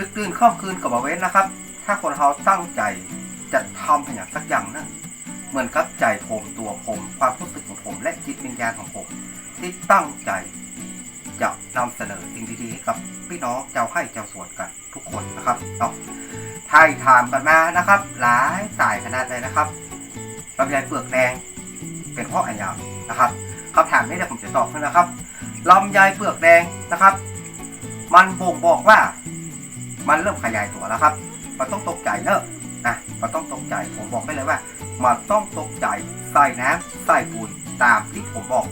ดึกดื่นข้ามคืนกับบเว้นนะครับ ถ้าคนเขาตั้งใจจะทำอย่างสักอย่างหนึงเหมือนกับใจผมตัวผม ความรู้สึกของผม และจิตวิญญาณของผม ที่ตั้งใจจะนำเสนอสิ่งดีๆให้กับพี่น้องเจ้าให้เจ้าสวนกันทุกคนนะครับเนาะไทยถามกันมานะครับ หลายสายขนาดเลยนะครับลำไยเปลือกแดงเป็นเพราะอะไรอย่านะครับคำถามนี้เดี๋ยวผมจะตอบให้นะครับลำไยเปลือกแดงนะครับ มันบ่งบอกว่า มันเริ่มขยายตัวแล้วครับ มันต้องตกใจเนอะนะมันต้องตกใจผมบอกได้เลยว่า มันต้องตกใจใส่น้ำใส่ปุ๋ยตามที่ผมบอก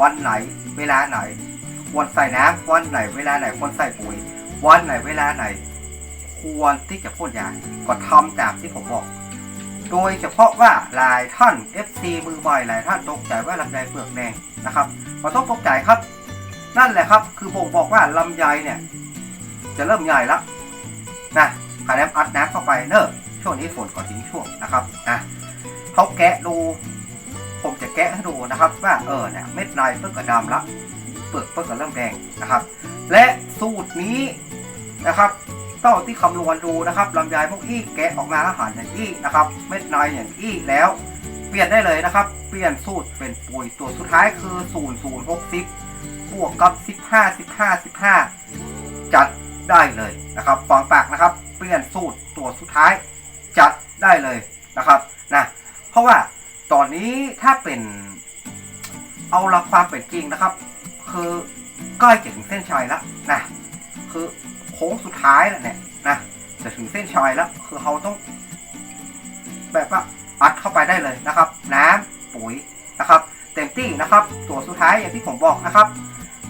วันไหนเวลาไหนควรใส่น้ำวันไหนเวลาไหนควรใส่ปุ๋ยวันไหนเวลาไหน ควรที่จะพ่นยาก็ทำตามที่ผมบอก โดยเฉพาะว่าหลายท่าน FC มือใหม่หลายท่านตกใจว่าลำไยเปลือกแดงนะครับมันต้องตกใจครับ นั่นแหละครับ คือบ่งบอกว่าลำไยเนี่ย จะเริ่มใหญ่แล้วนะขาน้ำอัดน้ำเข้าไปเนอะช่วงนี้ฝนก่อนทิ้งช่วงนะครับนะเขาแกะดู ผมจะแกะให้ดูนะครับ ว่าเออเนี่ยเม็ดในเพิ่งกระดำละเปลือกเพิ่งกระเริ่มแดงนะครับ และสูตรนี้นะครับต้องที่คำนวณดูนะครับลำไยพวกอี้แกะออกมาอาหารอย่างอี้นะครับ เม็ดในอย่างอี้แล้ว เปลี่ยนได้เลยนะครับ เปลี่ยนสูตรเป็นปุ๋ยตัวสุดท้ายคือ 0 0 6 0บวกกับ 15 15 15 จัด ได้เลยนะครับฟังปากนะครับ เปลี่ยนสูตรตัวสุดท้าย จัดได้เลยนะครับนะเพราะว่าตอนนี้ถ้าเป็นเอาละความเป็นจริงนะครับ คือใกล้จะถึงเส้นชัยแล้วนะคือโค้งสุดท้ายแล้วเนี่ยนะจะถึงเส้นชัยแล้ว คือเขาต้อง แบบว่าอัดเข้าไปได้เลยนะครับ น้ำปุ๋ยนะครับ เต็มที่นะครับ ตัวสุดท้ายอย่างที่ผมบอกนะครับ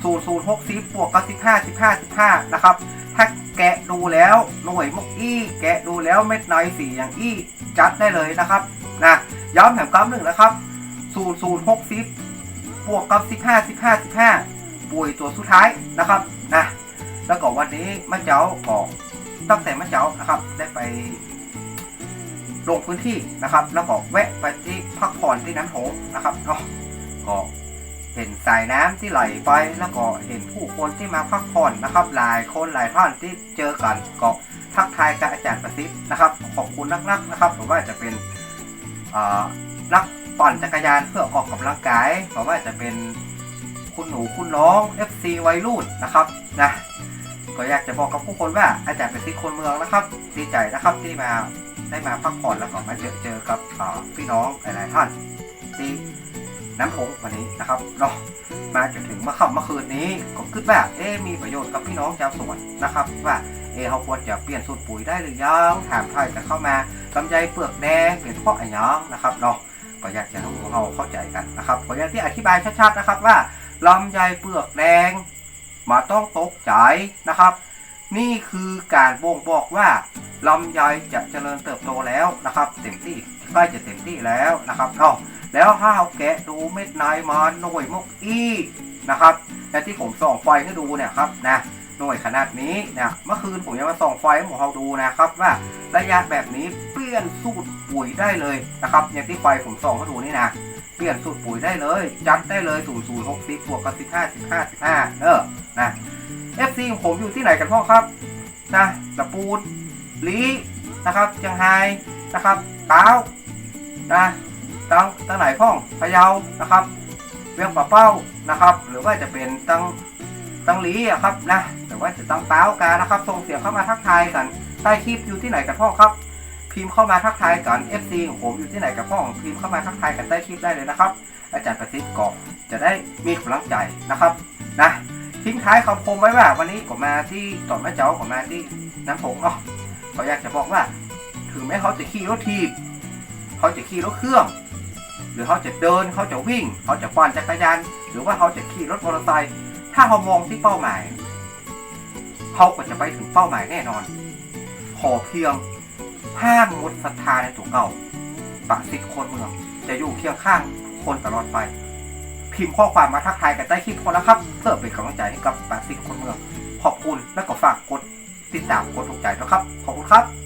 0 0 6 0บวกกับ15 15 15นะครับ ถ้าแกะดูแล้วหน่วยมุกอี้แกะดูแล้วเม็ดในสีอย่างอี้จัดได้เลยนะครับนะย้ำแถมคำหนึ่งนะครับ0 0 6 0บวกกับ15 15 15ปุ๋ยตัวสุดท้ายนะครับนะแล้วก็วันนี้มะเจ้าก็ตั้งแต่มะเจ้านะครับ ได้ไปลงพื้นที่นะครับ แล้วก็แวะไปที่พักผ่อนที่น้ำโขงนะครับเนาะก็ เห็นสายน้ำที่ไหลไปแล้วก็เห็นผู้คนที่มาพักผ่อนนะครับ หลายคนหลายท่านที่เจอกันก็ทักทายกับอาจารย์ประสิทธิ์นะครับ ขอบคุณนักๆนะครับผมว่าจะเป็นนักปั่นจักรยานเพื่อออกกำลังกายผมว่าจะเป็นคุณหนูคุณน้อง FC วัยรุ่นนะครับนะก็อยากจะบอกกับผู้คนว่าอาจารย์ประสิทธิ์คนเมืองนะครับ ดีใจนะครับที่มาได้มาพักผ่อนแล้วก็มาเจอเจอกับพี่น้องหลายๆท่านที่ น้ำโขงวันนี้นะครับเนาะมาจนถึงเมื่อค่ำเมื่อคืนนี้ก็คิดว่าเอ๊มีประโยชน์กับพี่น้องชาวสวนนะครับ ว่าเอเขาควรจะเปลี่ยนสูตรปุ๋ยได้หรือยังถามไทยกันเข้ามาลำไยเปลือกแดงเป็นเพราะอะไรยังนะครับเนาะก็อยากจะให้พวกเราเข้าใจกันนะครับก็อย่างที่อธิบายชัดๆนะครับว่าลำไยเปลือกแดงมาต้องตกใจนะครับ นี่คือการบ่งบอกว่าลำไยจะเจริญเติบโตแล้วนะครับ เต็มที่ ล้จะเต็มที่แล้วนะครับเนาะแล้วถ้าเราแกะดูเม็ดในมันหน่วยมุกอี้นะครับและที่ผมส่องไฟให้ดูเนี่ยครับนะหน่วยขนาดนี้เนี่ยเมื่อคืนผมยังมาส่องไฟให้ผมเขาดูนะครับ ว่าระยะแบบนี้เปลี่ยนสูตรปุ๋ยได้เลยนะครับอย่างที่ไฟผมส่องให้ดูนี่นะเปลี่ยนสูตรปุ๋ยได้เลย จัดได้เลย0 0 6 0บวกกับ15 15 15เออนะ FC ของผมอยู่ที่ไหนกันพ่อครับนะตะปูนลีนะครับเชียงไฮ้นะครับเต้า นะตั้งตั้งไหนพ่องพะเยานะครับเวียงป่าเป้านะครับ หรือว่าจะเป็นตั้งตั้งลีอะครับนะหรือว่าจะตั้งเต้ากันะครับส่งเสียงเข้ามาทักทายกันใต้คลิปอยู่ที่ไหนกันพ่อครับ พิมพ์เข้ามาทักทายกัน FC ของผมอยู่ที่ไหนกับพ่องพิมพ์เข้ามาทักทายกันใต้คลิปได้เลยนะครับ อาจารย์ประสิทธิ์ก็จะได้มีกำลังใจนะครับนะทิ้งท้ายคำคมไว้ว่า วันนี้ก็มาที่ต่อแม่เจ้าก็มาที่น้ำผงเนาะเขาอยากจะบอกว่า ถึงแม้เขาจะขี่รถทีบ เขาจะขี่รถเครื่อง หรือเขาจะเดินเขาจะวิ่ง เขาจะปั่นจักรยานหรือว่าเขาจะขี่รถมอเตอร์ไซค์ถ้าเขามองที่เป้าหมายเขาก็จะไปถึงเป้าหมายแน่นอน ขอเพียงห้ามหมดศรัทธาในตัวเก่าปะสิทธิ์คนเมือง จะอยู่เคียงข้างคนตลอดไป พิมพ์ข้อความมาทักทายกันใต้คลิปคนละครับ เพื่อเป็นกำลังใจให้กับปะสิทธิ์คนเมือง ขอบคุณและก็ฝากกดติดตามกดถูกใจนะครับ ขอบคุณครับ